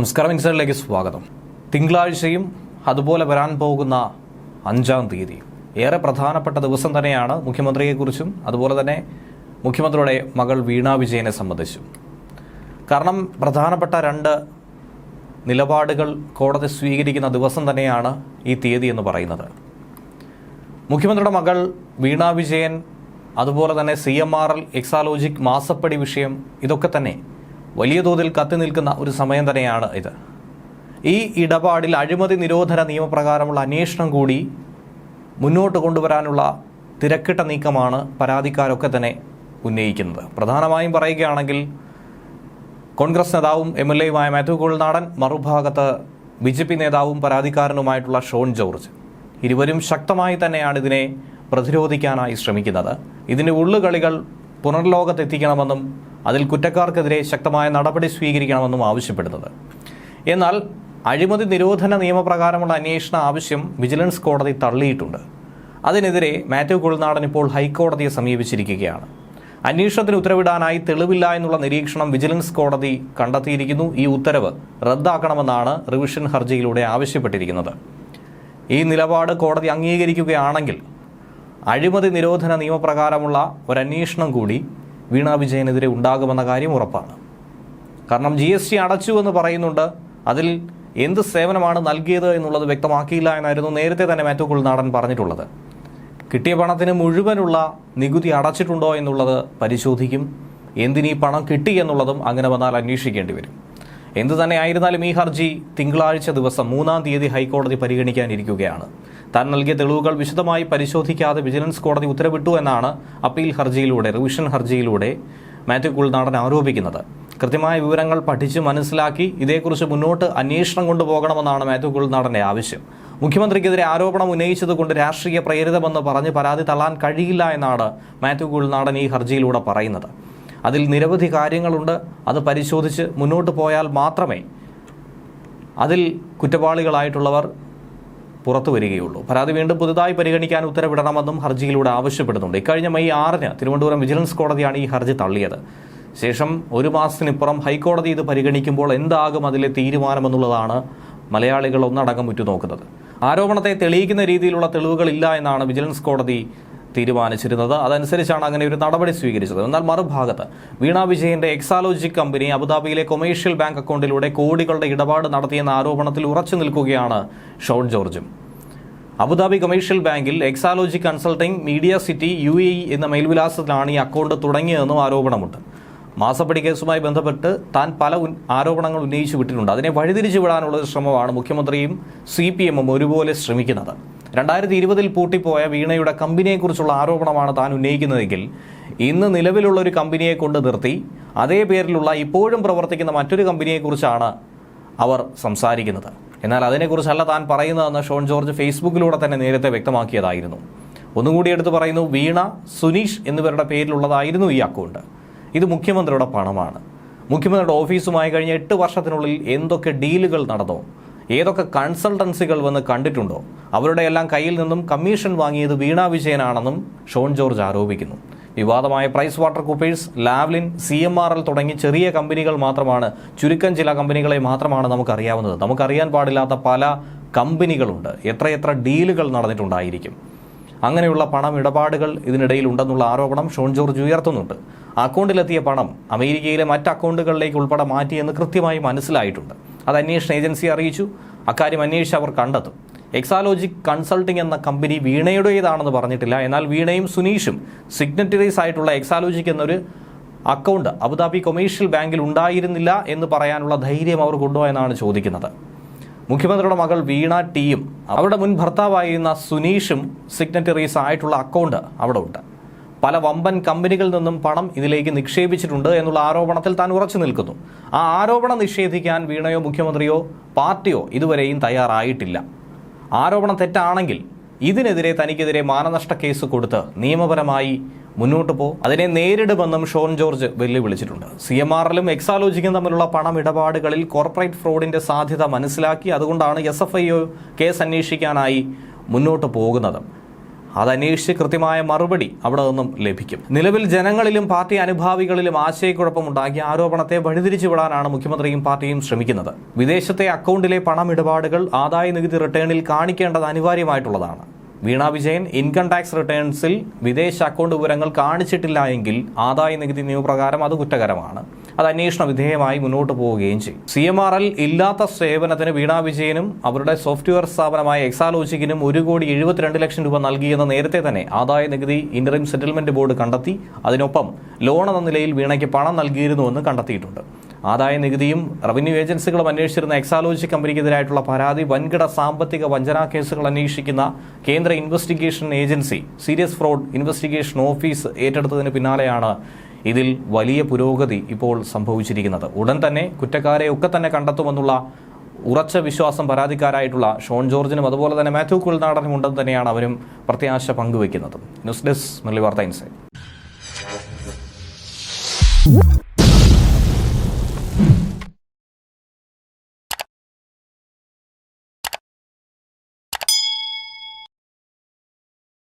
നമസ്കാരം ഇൻസൈഡിലേക്ക് സ്വാഗതം. തിങ്കളാഴ്ചയും അതുപോലെ വരാൻ പോകുന്ന അഞ്ചാം തീയതി. ഏറെ പ്രധാനപ്പെട്ട ദിവസം തന്നെയാണ് മുഖ്യമന്ത്രിയെക്കുറിച്ചും അതുപോലെ തന്നെ മുഖ്യമന്ത്രിയുടെ മകൾ വീണ വിജയനെ സംബന്ധിച്ചും. കാരണം പ്രധാനപ്പെട്ട രണ്ട് നിലപാടുകൾ കോടതി സ്വീകരിക്കുന്ന ദിവസം തന്നെയാണ് ഈ തീയതി എന്ന് പറയുന്നത്. മുഖ്യമന്ത്രിയുടെ മകൾ വീണ വിജയൻ അതുപോലെ തന്നെ C M R L Exalogic മാസപ്പടി വിഷയം ഇതൊക്കെ തന്നെ വലിയ തോതിൽ കത്തി നിൽക്കുന്ന ഒരു സമയം തന്നെയാണ് ഇത്. ഈ ഇടപാടിൽ അഴിമതി നിരോധന നിയമപ്രകാരമുള്ള അന്വേഷണം കൂടി മുന്നോട്ട് കൊണ്ടുവരാനുള്ള തിരക്കിട്ട നീക്കമാണ് പരാതിക്കാരൊക്കെ തന്നെ ഉന്നയിക്കുന്നത്. പ്രധാനമായും പറയുകയാണെങ്കിൽ കോൺഗ്രസ് നേതാവും എം എൽ എയുമായ മാത്യു കോൾനാടൻ മറുഭാഗത്ത് ബി ജെ പി നേതാവും പരാതിക്കാരനുമായിട്ടുള്ള ഷോൺ ജോർജ്. ഇരുവരും ശക്തമായി തന്നെയാണ് ഇതിനെ പ്രതിരോധിക്കാനായി ശ്രമിക്കുന്നത്. ഇതിന്റെ ഉള്ളുകളികൾ പുനർലോകത്തെത്തിക്കണമെന്നും അതിൽ കുറ്റക്കാർക്കെതിരെ ശക്തമായ നടപടി സ്വീകരിക്കണമെന്നും ആവശ്യപ്പെടുന്നത്. എന്നാൽ അഴിമതി നിരോധന നിയമപ്രകാരമുള്ള അന്വേഷണ ആവശ്യം വിജിലൻസ് കോടതി തള്ളിയിട്ടുണ്ട്. അതിനെതിരെ മാത്യു കുഴൽനാടൻ ഇപ്പോൾ ഹൈക്കോടതിയെ സമീപിച്ചിരിക്കുകയാണ്. അന്വേഷണത്തിന് ഉത്തരവിടാനായി തെളിവില്ല എന്നുള്ള നിരീക്ഷണം വിജിലൻസ് കോടതി കണ്ടെത്തിയിരിക്കുന്നു. ഈ ഉത്തരവ് റദ്ദാക്കണമെന്നാണ് റിവിഷൻ ഹർജിയിലൂടെ ആവശ്യപ്പെട്ടിരിക്കുന്നത്. ഈ നിലപാട് കോടതി അംഗീകരിക്കുകയാണെങ്കിൽ അഴിമതി നിരോധന നിയമപ്രകാരമുള്ള ഒരന്വേഷണം കൂടി വീണ വിജയനെതിരെ ഉണ്ടാകുമെന്ന കാര്യം ഉറപ്പാണ്. കാരണം ജി എസ് ടി അടച്ചു എന്ന് പറയുന്നുണ്ട്. അതിൽ എന്ത് സേവനമാണ് നൽകിയത് എന്നുള്ളത് വ്യക്തമാക്കിയില്ല എന്നായിരുന്നു നേരത്തെ തന്നെ മാത്യു കുൾനാടൻ പറഞ്ഞിട്ടുള്ളത്. കിട്ടിയ പണത്തിന് മുഴുവനുള്ള നികുതി അടച്ചിട്ടുണ്ടോ എന്നുള്ളത് പരിശോധിക്കും. എന്തിനീ പണം കിട്ടി എന്നുള്ളതും അങ്ങനെ വന്നാൽ അന്വേഷിക്കേണ്ടി വരും. എന്തു തന്നെ ആയിരുന്നാലും ഈ ഹർജി തിങ്കളാഴ്ച ദിവസം മൂന്നാം തീയതി ഹൈക്കോടതി പരിഗണിക്കാനിരിക്കുകയാണ്. താൻ നൽകിയ തെളിവുകൾ വിശദമായി പരിശോധിക്കാതെ വിജിലൻസ് കോടതി ഉത്തരവിട്ടു എന്നാണ് അപ്പീൽ ഹർജിയിലൂടെ റിവിഷൻ ഹർജിയിലൂടെ മാത്യു കുൽനാടൻ ആരോപിക്കുന്നത്. കൃത്യമായ വിവരങ്ങൾ പഠിച്ച് മനസ്സിലാക്കി ഇതേക്കുറിച്ച് മുന്നോട്ട് അന്വേഷണം കൊണ്ടുപോകണമെന്നാണ് മാത്യു കുൽനാടന്റെ ആവശ്യം. മുഖ്യമന്ത്രിക്കെതിരെ ആരോപണം ഉന്നയിച്ചതുകൊണ്ട് രാഷ്ട്രീയ പ്രേരിതമെന്ന് പറഞ്ഞ് പരാതി തള്ളാൻ കഴിയില്ല എന്നാണ് മാത്യു കുൽനാടൻ ഈ ഹർജിയിലൂടെ പറയുന്നത്. അതിൽ നിരവധി കാര്യങ്ങളുണ്ട്. അത് പരിശോധിച്ച് മുന്നോട്ട് പോയാൽ മാത്രമേ അതിൽ കുറ്റവാളികളായിട്ടുള്ളവർ പുറത്തു വരികയുള്ളൂ. പരാതി വീണ്ടും പുതുതായി പരിഗണിക്കാൻ ഉത്തരവിടണമെന്നും ഹർജിയിലൂടെ ആവശ്യപ്പെടുന്നുണ്ട്. ഇക്കഴിഞ്ഞ മെയ് ആറിന് തിരുവനന്തപുരം വിജിലൻസ് കോടതിയാണ് ഈ ഹർജി തള്ളിയത്. ശേഷം ഒരു മാസത്തിനിപ്പുറം ഹൈക്കോടതി ഇത് പരിഗണിക്കുമ്പോൾ എന്താകും അതിലെ തീരുമാനമെന്നുള്ളതാണ് മലയാളികൾ ഒന്നടങ്കം ഉറ്റുനോക്കുന്നത്. ആരോപണത്തെ തെളിയിക്കുന്ന രീതിയിലുള്ള തെളിവുകളില്ല എന്നാണ് വിജിലൻസ് കോടതി തീരുമാനിച്ചിരുന്നത്. അതനുസരിച്ചാണ് അങ്ങനെ ഒരു നടപടി സ്വീകരിച്ചത്. എന്നാൽ മറുഭാഗത്ത് വീണ വിജയന്റെ എക്സാലോജിക് കമ്പനി അബുദാബിയിലെ കൊമേഴ്ഷ്യൽ ബാങ്ക് അക്കൗണ്ടിലൂടെ കോടികളുടെ ഇടപാട് നടത്തിയെന്ന ആരോപണത്തിൽ ഉറച്ചു നിൽക്കുകയാണ് ഷോൺ ജോർജും. അബുദാബി കൊമേഴ്ഷ്യൽ ബാങ്കിൽ Exalogic consulting media city U A എന്ന മേൽവിലാസത്തിലാണ് ഈ അക്കൗണ്ട് തുടങ്ങിയതെന്നും ആരോപണമുണ്ട്. മാസപ്പടി കേസുമായി ബന്ധപ്പെട്ട് താൻ പല ആരോപണങ്ങൾ ഉന്നയിച്ചു വിട്ടിട്ടുണ്ട്. അതിനെ വഴിതിരിച്ചു വിടാനുള്ള ശ്രമമാണ് മുഖ്യമന്ത്രിയും സി പി എമ്മും ഒരുപോലെ ശ്രമിക്കുന്നത്. രണ്ടായിരത്തി ഇരുപതിൽ പൂട്ടിപ്പോയ വീണയുടെ കമ്പനിയെക്കുറിച്ചുള്ള ആരോപണമാണ് താൻ ഉന്നയിക്കുന്നതെങ്കിൽ ഇന്ന് നിലവിലുള്ള ഒരു കമ്പനിയെ കൊണ്ട് നിർത്തി അതേ പേരിലുള്ള ഇപ്പോഴും പ്രവർത്തിക്കുന്ന മറ്റൊരു കമ്പനിയെക്കുറിച്ചാണ് അവർ സംസാരിക്കുന്നത്. എന്നാൽ അതിനെക്കുറിച്ചല്ല താൻ പറയുന്നതെന്ന് ഷോൺ ജോർജ് ഫേസ്ബുക്കിലൂടെ തന്നെ നേരത്തെ വ്യക്തമാക്കിയതായിരുന്നു. ഒന്നുകൂടി എടുത്തു പറയുന്നു വീണ സുനീഷ് എന്നിവരുടെ പേരിലുള്ളതായിരുന്നു ഈ അക്കൗണ്ട്. ഇത് മുഖ്യമന്ത്രിയുടെ പണമാണ്. മുഖ്യമന്ത്രിയുടെ ഓഫീസുമായി കഴിഞ്ഞ എട്ട് വർഷത്തിനുള്ളിൽ എന്തൊക്കെ ഡീലുകൾ നടന്നോ ഏതൊക്കെ കൺസൾട്ടൻസികൾ വന്ന് കണ്ടിട്ടുണ്ടോ? അവരുടെ എല്ലാം കയ്യിൽ നിന്നും കമ്മീഷൻ വാങ്ങിയത് വീണ വിജയനാണെന്നും ഷോൺ ജോർജ് ആരോപിക്കുന്നു. വിവാദമായ Price Water Coopers Lavalin C M R L തുടങ്ങി ചെറിയ കമ്പനികൾ മാത്രമാണ്. ചുരുക്കം ചില കമ്പനികളെ മാത്രമാണ് നമുക്കറിയാവുന്നത്. നമുക്കറിയാൻ പാടില്ലാത്ത പല കമ്പനികളുണ്ട്. എത്രയെത്ര ഡീലുകൾ നടന്നിട്ടുണ്ടായിരിക്കും. അങ്ങനെയുള്ള പണം ഇടപാടുകൾ ഇതിനിടയിൽ ഉണ്ടെന്നുള്ള ആരോപണം ഷോൺ ജോർജ് ഉയർത്തുന്നുണ്ട്. അക്കൗണ്ടിലെത്തിയ പണം അമേരിക്കയിലെ മറ്റ് അക്കൗണ്ടുകളിലേക്ക് ഉൾപ്പെടെ മാറ്റിയെന്ന് കൃത്യമായി മനസ്സിലായിട്ടുണ്ട്. അത് അന്വേഷണ ഏജൻസി അറിയിച്ചു. അക്കാര്യം അന്വേഷിച്ച് അവർ കണ്ടെത്തും. എക്സാലോജിക് കൺസൾട്ടിംഗ് എന്ന കമ്പനി വീണയുടേതാണെന്ന് പറഞ്ഞിട്ടില്ല. എന്നാൽ വീണയും സുനീഷും സിഗ്നറ്ററീസ് ആയിട്ടുള്ള എക്സാലോജിക് എന്നൊരു അക്കൗണ്ട് അബുദാബി കൊമേഴ്ഷ്യൽ ബാങ്കിൽ ഉണ്ടായിരുന്നില്ല എന്ന് പറയാനുള്ള ധൈര്യം അവർ കൊണ്ടോ എന്നാണ് ചോദിക്കുന്നത്. മുഖ്യമന്ത്രിയുടെ മകൾ വീണ ടിയും അവരുടെ മുൻ ഭർത്താവായിരുന്ന സുനീഷും സിഗ്നറ്ററീസ് ആയിട്ടുള്ള അക്കൗണ്ട് അവിടെ ഉണ്ട്. പല വമ്പൻ കമ്പനികളിൽ നിന്നും പണം ഇതിലേക്ക് നിക്ഷേപിച്ചിട്ടുണ്ട് എന്നുള്ള ആരോപണത്തിൽ താൻ ഉറച്ചു നിൽക്കുന്നു. ആ ആരോപണം നിഷേധിക്കാൻ വീണയോ മുഖ്യമന്ത്രിയോ പാർട്ടിയോ ഇതുവരെയും തയ്യാറായിട്ടില്ല. ആരോപണം തെറ്റാണെങ്കിൽ ഇതിനെതിരെ തനിക്കെതിരെ മാനനഷ്ട കേസ് കൊടുത്ത് നിയമപരമായി മുന്നോട്ട് പോ. അതിനെ നേരിടുമെന്നും ഷോൺ ജോർജ് വെല്ലുവിളിച്ചിട്ടുണ്ട്. സി എം എല്ലും എക്സാലോജിക്കും തമ്മിലുള്ള പണം ഇടപാടുകളിൽ കോർപ്പറേറ്റ് ഫ്രോഡിന്റെ സാധ്യത മനസ്സിലാക്കി അതുകൊണ്ടാണ് എസ് എഫ് ഐ കേസ് അന്വേഷിക്കാനായി മുന്നോട്ട് പോകുന്നത്. അത് അന്വേഷിച്ച് കൃത്യമായ മറുപടി അവിടെ നിന്നും ലഭിക്കും. നിലവിൽ ജനങ്ങളിലും പാർട്ടി അനുഭാവികളിലും ആശയക്കുഴപ്പമുണ്ടാക്കിയ ആരോപണത്തെ വഴിതിരിച്ചു വിടാനാണ് മുഖ്യമന്ത്രിയും പാർട്ടിയും ശ്രമിക്കുന്നത്. വിദേശത്തെ അക്കൗണ്ടിലെ പണമിടപാടുകൾ ആദായ നികുതി റിട്ടേണിൽ കാണിക്കേണ്ടത് അനിവാര്യമായിട്ടുള്ളതാണ്. വീണ വിജയൻ ഇൻകം ടാക്സ് റിട്ടേൺസിൽ വിദേശ അക്കൗണ്ട് വിവരങ്ങൾ കാണിച്ചിട്ടില്ല എങ്കിൽ ആദായ നികുതി നിയമപ്രകാരം അത് കുറ്റകരമാണ്. അത് അന്വേഷണ വിധേയമായി മുന്നോട്ട് പോവുകയും ചെയ്യും. സി എം ആർ എൽ ഇല്ലാത്ത സേവനത്തിന് വീണാ വിജയനും അവരുടെ സോഫ്റ്റ്വെയർ സ്ഥാപനമായ എക്സാലോജിക്കിനും ഒരു കോടി എഴുപത്തിരണ്ട് ലക്ഷം രൂപ നൽകിയെന്ന് നേരത്തെ തന്നെ ആദായ നികുതി ഇന്ററിം സെറ്റിൽമെന്റ് ബോർഡ് കണ്ടെത്തി. അതിനൊപ്പം ലോൺ എന്ന നിലയിൽ വീണയ്ക്ക് പണം നൽകിയിരുന്നുവെന്ന് കണ്ടെത്തിയിട്ടുണ്ട്. ആദായ നികുതിയും റവന്യൂ ഏജൻസികളും അന്വേഷിച്ചിരുന്ന എക്സാലോജി കമ്പനിക്കെതിരായിട്ടുള്ള പരാതി വൻകിട സാമ്പത്തിക വഞ്ചനാ കേസുകൾ അന്വേഷിക്കുന്ന കേന്ദ്ര investigation agency serious fraud investigation office ഏറ്റെടുത്തതിന് പിന്നാലെയാണ് ഇതിൽ വലിയ പുരോഗതി ഇപ്പോൾ സംഭവിച്ചിരിക്കുന്നത്. ഉടൻ തന്നെ കുറ്റക്കാരെ ഒക്കെ തന്നെ കണ്ടെത്തുമെന്നുള്ള ഉറച്ച വിശ്വാസം പരാതിക്കാരായിട്ടുള്ള ഷോൺ ജോർജിനും അതുപോലെ തന്നെ മാത്യു കുൽനാടനും ഉണ്ടെന്ന് തന്നെയാണ് അവരും പ്രത്യാശ പങ്കുവെക്കുന്നത്. ന്യൂസ് ഡെസ്ക് മുരളി വാർത്ത